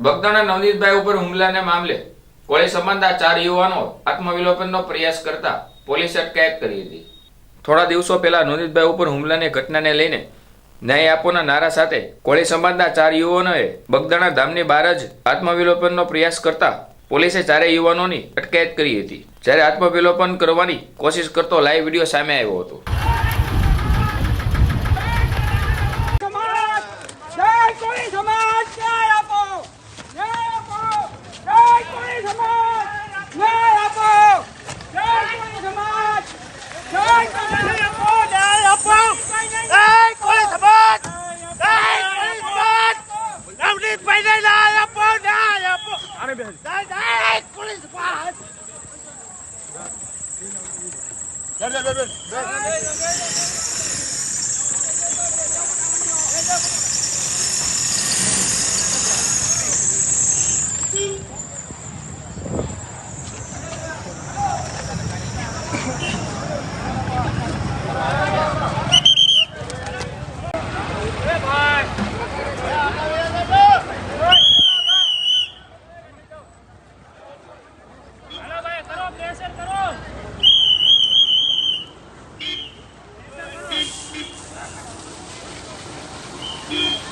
બગદાણા નવનીતભાઈ ઉપર હુમલાને મામલે કોળી સંબંધા ચાર યુવાનો આત્મવિલોપનનો પ્રયાસ કરતા પોલીસે અટકાયત કરી હતી. થોડા દિવસો પહેલા નવનીતભાઈ ઉપર હુમલાની ઘટનાને લઈને ન્યાય આપોના નારા સાથે કોળી સમાજના ચાર યુવાનોએ બગદાણા ધામની બહાર જ આત્મવિલોપનનો પ્રયાસ કરતા પોલીસે ચારેય યુવાનોની અટકાયત કરી હતી. જ્યારે આત્મવિલોપન કરવાની કોશિશ કરતો લાઈવ વીડિયો સામે આવ્યો હતો. Ver ver ver ver. Ver ver ver. Yeah.